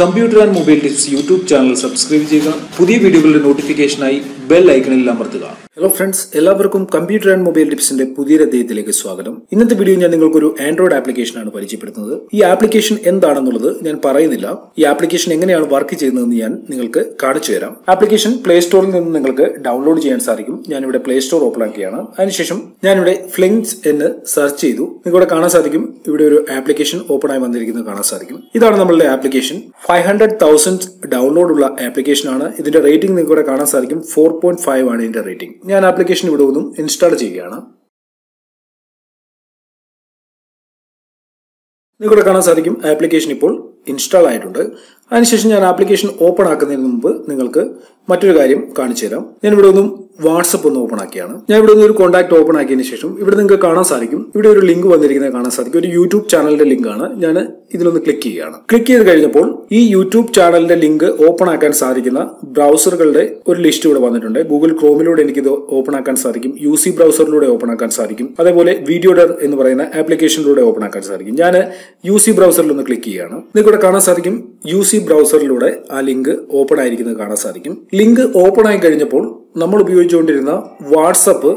Computer and mobile tips YouTube channel subscribe ചെയ്യുക. പുതിയ വീഡിയോകളുടെ നോട്ടിഫിക്കേഷനായി ബെൽ ഐക്കണിൽ അമർത്തുക. ഹലോ ഫ്രണ്ട്സ് എല്ലാവർക്കും കമ്പ്യൂട്ടർ ആൻഡ് മൊബൈൽ ടിപ്സിന്റെ പുതിയൊരു അധ്യായത്തിലേക്ക് സ്വാഗതം. ഇന്നത്തെ വീഡിയോ ഞാൻ നിങ്ങൾക്ക് ഒരു ആൻഡ്രോയിഡ് ആപ്ലിക്കേഷൻ ആണ് പരിചയപ്പെടുത്തുന്നത്. ഈ ആപ്ലിക്കേഷൻ എന്താണെന്നുള്ളത് ഞാൻ പറയുന്നില്ല. ഈ ആപ്ലിക്കേഷൻ എങ്ങനെയാണ് വർക്ക് ചെയ്യുന്നതെന്ന് ഞാൻ നിങ്ങൾക്ക് കാണിച്ചു തരാം. ആപ്ലിക്കേഷൻ പ്ലേ സ്റ്റോറിൽ നിന്ന് നിങ്ങൾക്ക് ഡൗൺലോഡ് ചെയ്യാൻ സാധിക്കും. ഞാനിവിടെ പ്ലേ സ്റ്റോർ ഓപ്പൺ ആക്കിയാണ്. അതിനുശേഷം ഞാനിവിടെ ഫ്ലിങ്സ് എന്ന് സെർച്ച് ചെയ്തു. നിങ്ങളുടെ കാണാൻ സാധിക്കും. ഇവിടെ ഒരു ആപ്ലിക്കേഷൻ ഓപ്പൺ ആയി വന്നിരിക്കുന്നത് കാണാൻ സാധിക്കും. ഇതാണ് നമ്മളുടെ application five hundred thousand download ഉള്ള ആപ്ലിക്കേഷൻ ആണ്. ഇതിന്റെ റേറ്റിംഗ് നിങ്ങളുടെ കാണാൻ സാധിക്കും. ഫോർ പോയിന്റ് ഫൈവ് ആണ് ഇതിന്റെ റേറ്റിംഗ് ഞാൻ ആപ്ലിക്കേഷൻ ഇവിടെ ഒന്നും ഇൻസ്റ്റാൾ ചെയ്യുകയാണ്. നിങ്ങൾക്കിവിടെ കാണാൻ സാധിക്കും ആപ്ലിക്കേഷൻ ഇപ്പോൾ ഇൻസ്റ്റാൾ ആയിട്ടുണ്ട്. അതിനുശേഷം ഞാൻ ആപ്ലിക്കേഷൻ ഓപ്പൺ ആക്കുന്നതിന് മുമ്പ് നിങ്ങൾക്ക് മറ്റൊരു കാര്യം കാണിച്ചു തരാം ഞാൻ ഇവിടെ ഒന്നും വാട്സപ്പ് ഒന്ന് ഓപ്പൺ ആക്കിയാണ്. ഞാൻ ഇവിടെ നിന്ന് ഒരു കോൺടാക്ട് ഓപ്പൺ ആക്കിയതിന് ശേഷം ഇവിടെ നിങ്ങൾക്ക് കാണാൻ സാധിക്കും. ഇവിടെ ഒരു ലിങ്ക് വന്നിരിക്കുന്നത് കാണാൻ സാധിക്കും. ഒരു യൂട്യൂബ് ചാനലിന്റെ ലിങ്ക് ആണ്. ഞാൻ ഇതിലൊന്ന് ക്ലിക്ക് ചെയ്യുകയാണ്. ക്ലിക്ക് ചെയ്ത് കഴിഞ്ഞപ്പോൾ ഈ യൂട്യൂബ് ചാനലിന്റെ ലിങ്ക് ഓപ്പൺ ആക്കാൻ സാധിക്കുന്ന ബ്രൗസറുകളുടെ ഒരു ലിസ്റ്റ് ഇവിടെ വന്നിട്ടുണ്ട്. ഗൂഗിൾ ക്രോമിലൂടെ എനിക്കിത് ഓപ്പൺ ആക്കാൻ സാധിക്കും. യു സി ബ്രൗസറിലൂടെ ഓപ്പൺ ആക്കാൻ സാധിക്കും. അതേപോലെ വീഡിയോഡർ എന്ന് പറയുന്ന ആപ്ലിക്കേഷനിലൂടെ ഓപ്പൺ ആക്കാൻ സാധിക്കും. ഞാൻ യു സി ബ്രൗസറിൽ ഒന്ന് ക്ലിക്ക് ചെയ്യുകയാണ്. നിങ്ങൾക്ക് ഇവിടെ കാണാൻ സാധിക്കും. യു സി ബ്രൗസറിലൂടെ ആ ലിങ്ക് ഓപ്പൺ ആയിരിക്കുന്നത് കാണാൻ സാധിക്കും. ലിങ്ക് ഓപ്പൺ ആയി കഴിഞ്ഞപ്പോൾ നമ്മൾ ഉപയോഗിച്ചുകൊണ്ടിരുന്ന വാട്സപ്പ്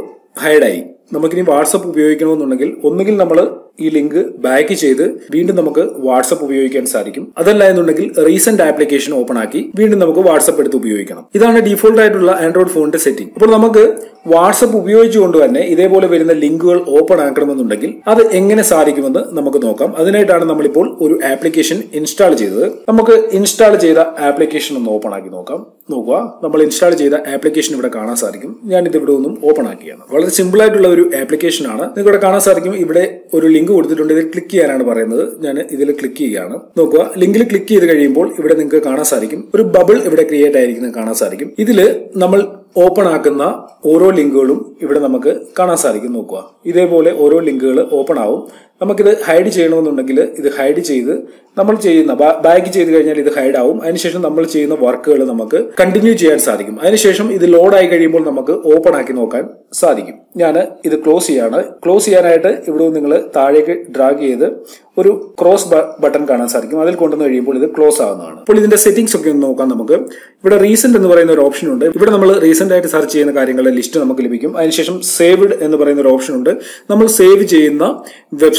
ഹൈഡായി. നമുക്കിനി വാട്സപ്പ് ഉപയോഗിക്കണമെന്നുണ്ടെങ്കിൽ ഒന്നുകിൽ നമ്മൾ ഈ ലിങ്ക് ബാക്ക് ചെയ്ത് വീണ്ടും നമുക്ക് വാട്സപ്പ് ഉപയോഗിക്കാൻ സാധിക്കും. അതല്ല എന്നുണ്ടെങ്കിൽ റീസെന്റ് ആപ്ലിക്കേഷൻ ഓപ്പൺ ആക്കി വീണ്ടും നമുക്ക് വാട്സപ്പ് എടുത്ത് ഉപയോഗിക്കണം. ഇതാണ് ഡിഫോൾട്ട് ആയിട്ടുള്ള ആൻഡ്രോയിഡ് ഫോണിന്റെ സെറ്റിംഗ് അപ്പോൾ നമുക്ക് വാട്സപ്പ് ഉപയോഗിച്ചുകൊണ്ട് തന്നെ ഇതേപോലെ വരുന്ന ലിങ്കുകൾ ഓപ്പൺ ആക്കണമെന്നുണ്ടെങ്കിൽ അത് എങ്ങനെ സാധിക്കുമെന്ന് നമുക്ക് നോക്കാം. അതിനായിട്ടാണ് നമ്മളിപ്പോൾ ഒരു ആപ്ലിക്കേഷൻ ഇൻസ്റ്റാൾ ചെയ്തത്. നമുക്ക് ഇൻസ്റ്റാൾ ചെയ്ത ആപ്ലിക്കേഷൻ ഒന്ന് ഓപ്പൺ ആക്കി നോക്കാം. നോക്കുക. നമ്മൾ ഇൻസ്റ്റാൾ ചെയ്ത ആപ്ലിക്കേഷൻ ഇവിടെ കാണാൻ സാധിക്കും. ഞാൻ ഇത് ഇവിടെ ഒന്നും ഓപ്പൺ ആക്കിയാണ്. വളരെ സിമ്പിൾ ആയിട്ടുള്ള ഒരു ആപ്ലിക്കേഷൻ ആണ്. നിങ്ങൾക്ക് ഇവിടെ കാണാൻ സാധിക്കും. ഇവിടെ ഒരു ലിങ്ക് കൊടുത്തിട്ടുണ്ട്. ഇതിൽ ക്ലിക്ക് ചെയ്യാനാണ് പറയുന്നത്. ഞാൻ ഇതിൽ ക്ലിക്ക് ചെയ്യുകയാണ്. നോക്കുക. ലിങ്കിൽ ക്ലിക്ക് ചെയ്ത് കഴിയുമ്പോൾ ഇവിടെ നിങ്ങൾക്ക് കാണാൻ സാധിക്കും. ഒരു ബബിൾ ഇവിടെ ക്രിയേറ്റ് ആയിരിക്കുന്നത് കാണാൻ സാധിക്കും. ഇതിൽ നമ്മൾ ഓപ്പൺ ആക്കുന്ന ഓരോ ലിങ്കുകളും ഇവിടെ നമുക്ക് കാണാൻ സാധിക്കും. നോക്കുക. ഇതേപോലെ ഓരോ ലിങ്കുകൾ ഓപ്പൺ ആവും. നമുക്കിത് ഹൈഡ് ചെയ്യണമെന്നുണ്ടെങ്കിൽ ഇത് ഹൈഡ് ചെയ്ത് നമ്മൾ ചെയ്യുന്ന ബാക്ക് ചെയ്ത് കഴിഞ്ഞാൽ ഇത് ഹൈഡ് ആവും. അതിനുശേഷം നമ്മൾ ചെയ്യുന്ന വർക്കുകൾ നമുക്ക് കണ്ടിന്യൂ ചെയ്യാൻ സാധിക്കും. അതിനുശേഷം ഇത് ലോഡ് ആയി കഴിയുമ്പോൾ നമുക്ക് ഓപ്പൺ ആക്കി നോക്കാൻ സാധിക്കും. ഞാൻ ഇത് ക്ലോസ് ചെയ്യാണ്. ക്ലോസ് ചെയ്യാനായിട്ട് ഇവിടെ നിങ്ങൾ താഴേക്ക് ഡ്രാഗ് ചെയ്ത് ഒരു ക്രോസ് ബട്ടൺ കാണാൻ സാധിക്കും. അതിൽ കൊണ്ടുവന്ന് കഴിയുമ്പോൾ ഇത് ക്ലോസ് ആവുന്നതാണ്. അപ്പോൾ ഇതിന്റെ സെറ്റിംഗ്സ് ഒക്കെ ഒന്ന് നോക്കാം നമുക്ക്. ഇവിടെ റീസെന്റ് എന്ന് പറയുന്ന ഒരു ഓപ്ഷൻ ഉണ്ട്. ഇവിടെ നമ്മൾ റീസെന്റ് ആയിട്ട് സെർച്ച് ചെയ്യുന്ന കാര്യങ്ങളുടെ ലിസ്റ്റ് നമുക്ക് ലഭിക്കും. അതിനുശേഷം സേവ്ഡ് എന്ന് പറയുന്ന ഒരു ഓപ്ഷൻ ഉണ്ട്. നമ്മൾ സേവ് ചെയ്യുന്ന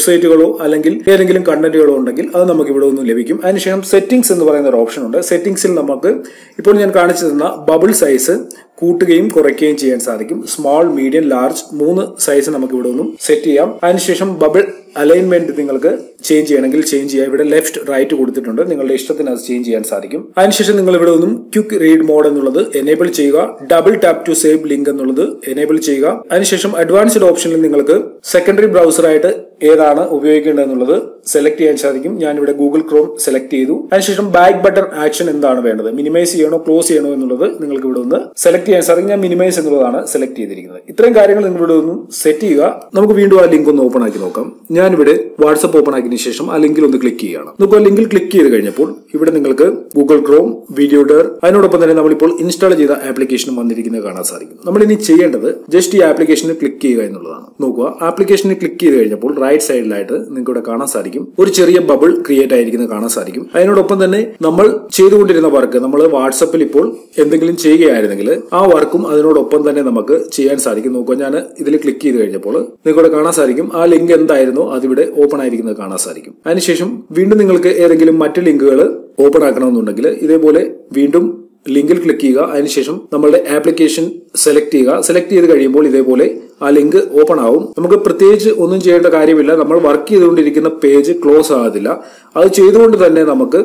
വെബ്സൈറ്റുകളോ അല്ലെങ്കിൽ ഏതെങ്കിലും കണ്ടന്റുകളോ ഉണ്ടെങ്കിൽ അത് നമുക്ക് ഇവിടെ ഒന്നും ലഭിക്കും. അതിനുശേഷം സെറ്റിംഗ്സ് എന്ന് പറയുന്ന ഒരു ഓപ്ഷൻ ഉണ്ട്. സെറ്റിംഗ്സിൽ നമുക്ക് ഇപ്പോൾ ഞാൻ കാണിച്ചു തന്ന ബബിൾ സൈസ് കൂട്ടുകയും കുറയ്ക്കുകയും ചെയ്യാൻ സാധിക്കും. സ്മോൾ മീഡിയം ലാർജ് മൂന്ന് സൈസ് നമുക്ക് ഇവിടെ ഒന്നും സെറ്റ് ചെയ്യാം. അതിനുശേഷം ബബിൾ അലൈൻമെന്റ് നിങ്ങൾക്ക് ചേഞ്ച് ചെയ്യണമെങ്കിൽ ചേഞ്ച് ചെയ്യാം. ഇവിടെ ലെഫ്റ്റ് റൈറ്റ് കൊടുത്തിട്ടുണ്ട്. നിങ്ങളുടെ ഇഷ്ടത്തിന് അത് ചേഞ്ച് ചെയ്യാൻ സാധിക്കും. അതിനുശേഷം നിങ്ങൾ ഇവിടെ ഒന്നും ക്യുക്ക് റീഡ് മോഡ് എന്നുള്ളത് എനേബിൾ ചെയ്യുക. Double tap to save link എന്നുള്ളത് എനേബിൾ ചെയ്യുക. അതിനുശേഷം അഡ്വാൻസ്ഡ് ഓപ്ഷനിൽ നിങ്ങൾക്ക് സെക്കൻഡറി ബ്രൗസറായിട്ട് ഏതാണ് ഉപയോഗിക്കേണ്ടത് എന്നുള്ളത് സെലക്ട് ചെയ്യാൻ സാധിക്കും. ഞാൻ ഇവിടെ ഗൂഗിൾ ക്രോം സെലക്ട് ചെയ്തു. അതിനുശേഷം ബാക്ക് ബട്ടൺ ആക്ഷൻ എന്താണ് വേണ്ടത്? മിനിമൈസ് ചെയ്യണോ? ക്ലോസ് ചെയ്യണോ എന്നുള്ളത് നിങ്ങൾക്ക് ഇവിടെ ഒന്ന് സെലക്ട് ചെയ്യാൻ സാധിക്കും ഞാൻ മിനിമൈസ് എന്നുള്ളതാണ് സെലക്ട് ചെയ്തിരിക്കുന്നത്. ഇത്രയും കാര്യങ്ങൾ നിങ്ങൾ ഇവിടെ ഒന്ന് സെറ്റ് ചെയ്യുക. നമുക്ക് വീണ്ടും ആ ലിങ്ക് ഒന്ന് ഓപ്പൺ ആക്കി നോക്കാം. ഞാനിവിടെ വാട്സപ്പ് ഓപ്പൺ ആക്കിയതിനു ശേഷം ആ ലിങ്കിൽ ഒന്ന് ക്ലിക്ക് ചെയ്യുകയാണ്. നമുക്ക് ആ ലിങ്കിൽ ക്ലിക്ക് ചെയ്ത് കഴിഞ്ഞപ്പോൾ ഇവിടെ നിങ്ങൾക്ക് ഗൂഗിൾ ക്രോം വീഡിയോ ഡർ അതിനോടൊപ്പം തന്നെ നമ്മളിപ്പോൾ ഇൻസ്റ്റാൾ ചെയ്ത ആപ്ലിക്കേഷനും വന്നിരിക്കുന്നത് കാണാൻ സാധിക്കും നമ്മൾ ഇനി ചെയ്യേണ്ടത് ജസ്റ്റ് ഈ ആപ്ലിക്കേഷനിൽ ക്ലിക്ക് ചെയ്യുക എന്നുള്ളതാണ്. നോക്കുക ആപ്ലിക്കേഷനിൽ ക്ലിക്ക് ചെയ്ത് കഴിഞ്ഞപ്പോൾ റൈറ്റ് സൈഡിലായിട്ട് നിങ്ങൾക്ക് ഇവിടെ കാണാൻ സാധിക്കും. ഒരു ചെറിയ ബബിൾ ക്രിയേറ്റ് ആയിരിക്കുന്നത് കാണാൻ സാധിക്കും. അതിനോടൊപ്പം തന്നെ നമ്മൾ ചെയ്തുകൊണ്ടിരുന്ന വർക്ക് നമ്മൾ വാട്സപ്പിൽ ഇപ്പോൾ എന്തെങ്കിലും ചെയ്യുകയായിരുന്നെങ്കിൽ ആ വർക്കും അതിനോടൊപ്പം തന്നെ നമുക്ക് ചെയ്യാൻ സാധിക്കും. നോക്കുക ഞാൻ ഇതിൽ ക്ലിക്ക് ചെയ്ത് കഴിഞ്ഞപ്പോൾ നിങ്ങൾക്കിവിടെ കാണാൻ സാധിക്കും. ആ ലിങ്ക് എന്തായിരുന്നോ? അതിവിടെ ഓപ്പൺ ആയിരിക്കുന്നത് കാണാൻ സാധിക്കും. അതിനുശേഷം വീണ്ടും നിങ്ങൾക്ക് ഏതെങ്കിലും മറ്റ് ലിങ്കുകൾ ഓപ്പൺ ആക്കണമെന്നുണ്ടെങ്കിൽ ഇതേപോലെ വീണ്ടും ലിങ്കിൽ ക്ലിക്ക് ചെയ്യുക. അതിനുശേഷം നമ്മളുടെ ആപ്ലിക്കേഷൻ സെലക്ട് ചെയ്യുക. സെലക്ട് ചെയ്ത് കഴിയുമ്പോൾ ഇതേപോലെ ആ ലിങ്ക് ഓപ്പൺ ആവും. നമുക്ക് പ്രത്യേകിച്ച് ഒന്നും ചെയ്യേണ്ട കാര്യമില്ല. നമ്മൾ വർക്ക് ചെയ്തുകൊണ്ടിരിക്കുന്ന പേജ് ക്ലോസ് ആകത്തില്ല. അത് ചെയ്തുകൊണ്ട് തന്നെ നമുക്ക്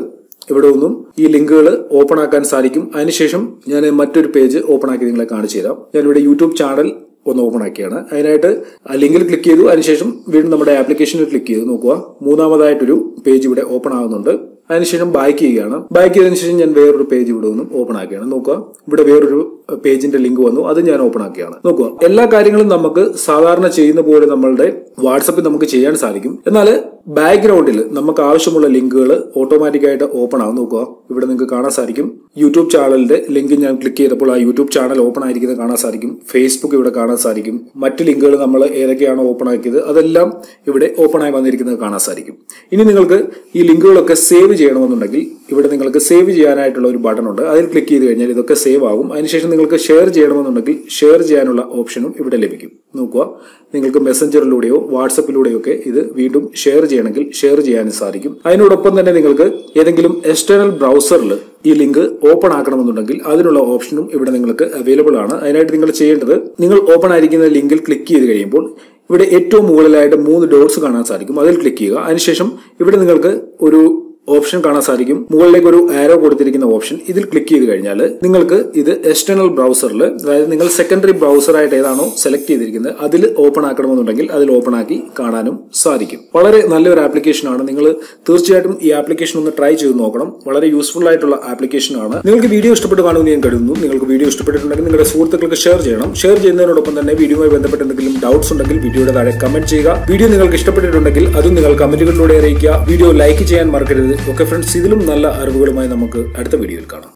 ഇവിടെ ഒന്നും ഈ ലിങ്കുകൾ ഓപ്പൺ ആക്കാൻ സാധിക്കും. അതിനുശേഷം ഞാൻ മറ്റൊരു പേജ് ഓപ്പൺ ആക്കി നിങ്ങളെ കാണിച്ചു തരാം. ഞാനിവിടെ യൂട്യൂബ് ചാനൽ ഒന്ന് ഓപ്പൺ ആക്കിയാണ്. അതിനായിട്ട് ആ ലിങ്കിൽ ക്ലിക്ക് ചെയ്തു. അതിനുശേഷം വീണ്ടും നമ്മുടെ ആപ്ലിക്കേഷനിൽ ക്ലിക്ക് ചെയ്തു. നോക്കുക. മൂന്നാമതായിട്ടൊരു പേജ് ഇവിടെ ഓപ്പൺ ആകുന്നുണ്ട് അതിനുശേഷം ബാക്ക് ചെയ്യുകയാണ്. ബാക്ക് ചെയ്തതിനു ശേഷം ഞാൻ വേറൊരു പേജ് ഇവിടെ നിന്നും ഓപ്പൺ ആക്കുകയാണ്. നോക്കുക. ഇവിടെ വേറൊരു പേജിന്റെ ലിങ്ക് വന്നു. അത് ഞാൻ ഓപ്പൺ ആക്കിയാണ് നോക്കുക. എല്ലാ കാര്യങ്ങളും നമുക്ക് സാധാരണ ചെയ്യുന്ന പോലെ നമ്മളുടെ വാട്സപ്പിൽ നമുക്ക് ചെയ്യാൻ സാധിക്കും. എന്നാൽ ബാക്ക്ഗ്രൗണ്ടിൽ നമുക്ക് ആവശ്യമുള്ള ലിങ്കുകൾ ഓട്ടോമാറ്റിക് ആയിട്ട് ഓപ്പൺ ആകും നോക്കുക. ഇവിടെ നിങ്ങൾക്ക് കാണാൻ സാധിക്കും. യൂട്യൂബ് ചാനലിന്റെ ലിങ്ക് ഞാൻ ക്ലിക്ക് ചെയ്തപ്പോൾ ആ യൂട്യൂബ് ചാനൽ ഓപ്പൺ ആയിരിക്കുന്നത് കാണാൻ സാധിക്കും. ഫേസ്ബുക്ക് ഇവിടെ കാണാൻ സാധിക്കും. മറ്റ് ലിങ്കുകൾ നമ്മൾ ഏതൊക്കെയാണോ ഓപ്പൺ ആക്കിയത് അതെല്ലാം ഇവിടെ ഓപ്പൺ ആയി വന്നിരിക്കുന്നത് കാണാൻ സാധിക്കും. ഇനി നിങ്ങൾക്ക് ഈ ലിങ്കുകളൊക്കെ സേവ് ചെയ്യണമെന്നുണ്ടെങ്കിൽ ഇവിടെ നിങ്ങൾക്ക് സേവ് ചെയ്യാനായിട്ടുള്ള ഒരു ബട്ടൺ ഉണ്ട്. അതിൽ ക്ലിക്ക് ചെയ്ത് കഴിഞ്ഞാൽ ഇതൊക്കെ സേവ് ആകും അതിനുശേഷം നിങ്ങൾക്ക് ഷെയർ ചെയ്യണമെന്നുണ്ടെങ്കിൽ ഷെയർ ചെയ്യാനുള്ള ഓപ്ഷനും ഇവിടെ ലഭിക്കും. നോക്കുക. നിങ്ങൾക്ക് മെസ്സഞ്ചറിലൂടെയോ വാട്സപ്പിലൂടെയോ ഒക്കെ ഇത് വീണ്ടും ഷെയർ ചെയ്യണമെങ്കിൽ ഷെയർ ചെയ്യാനും സാധിക്കും. അതിനോടൊപ്പം തന്നെ നിങ്ങൾക്ക് ഏതെങ്കിലും എക്സ്റ്റേണൽ ബ്രൗസറിൽ ഈ ലിങ്ക് ഓപ്പൺ ആക്കണമെന്നുണ്ടെങ്കിൽ അതിനുള്ള ഓപ്ഷനും ഇവിടെ നിങ്ങൾക്ക് അവൈലബിൾ ആണ്. അതിനായിട്ട് നിങ്ങൾ ചെയ്യേണ്ടത് നിങ്ങൾ ഓപ്പൺ ആയിരിക്കുന്ന ലിങ്കിൽ ക്ലിക്ക് ചെയ്ത് കഴിയുമ്പോൾ ഇവിടെ ഏറ്റവും മുകളിലായിട്ട് മൂന്ന് ഡോട്ട്സ് കാണാൻ സാധിക്കും. അതിൽ ക്ലിക്ക് ചെയ്യുക. അതിനുശേഷം ഇവിടെ നിങ്ങൾക്ക് ഒരു ഓപ്ഷൻ കാണാൻ സാധിക്കും. മുകളിലേക്ക് ഒരു ആരോ കൊടുത്തിരിക്കുന്ന ഓപ്ഷൻ. ഇതിൽ ക്ലിക്ക് ചെയ്ത് കഴിഞ്ഞാൽ നിങ്ങൾക്ക് ഇത് എക്സ്റ്റേണൽ ബ്രൗസറിൽ അതായത് നിങ്ങൾ സെക്കൻഡറി ബ്രൗസർ ആയിട്ട് ഏതാണോ സെലക്ട് ചെയ്തിരിക്കുന്നത് അതിൽ ഓപ്പൺ ആക്കണമെന്നുണ്ടെങ്കിൽ അതിൽ ഓപ്പൺ ആക്കി കാണാനും സാധിക്കും. വളരെ നല്ലൊരു ആപ്ലിക്കേഷൻ ആണ്. നിങ്ങൾ തീർച്ചയായിട്ടും ഈ ആപ്ലിക്കേഷൻ ഒന്ന് ട്രൈ ചെയ്ത് നോക്കണം. വളരെ യൂസ്ഫുൾ ആയിട്ടുള്ള ആപ്ലിക്കേഷൻ ആണ്. നിങ്ങൾക്ക് വീഡിയോ ഇഷ്ടപ്പെട്ട് കാണുമെന്ന് ഞാൻ കരുതുന്നു. നിങ്ങൾക്ക് വീഡിയോ ഇഷ്ടപ്പെട്ടിട്ടുണ്ടെങ്കിൽ നിങ്ങളുടെ സുഹൃത്തുക്കൾക്ക് ഷെയർ ചെയ്യണം. ഷെയർ ചെയ്യുന്നതിനോടൊപ്പം തന്നെ വീഡിയോയുമായി ബന്ധപ്പെട്ട് എന്തെങ്കിലും ഡൗട്ട്സ് ഉണ്ടെങ്കിൽ വീഡിയോയുടെ താഴെ കമന്റ് ചെയ്യുക. വീഡിയോ നിങ്ങൾക്ക് ഇഷ്ടപ്പെട്ടിട്ടുണ്ടെങ്കിൽ അതും നിങ്ങൾ കമന്റുകളിലൂടെ അറിയിക്കുക. വീഡിയോ ലൈക്ക് ചെയ്യാൻ മറക്കരുത്. ഓക്കെ ഫ്രണ്ട്സ് ഇതിലും നല്ല അറിവുകളുമായി നമുക്ക് അടുത്ത വീഡിയോയിൽ കാണാം.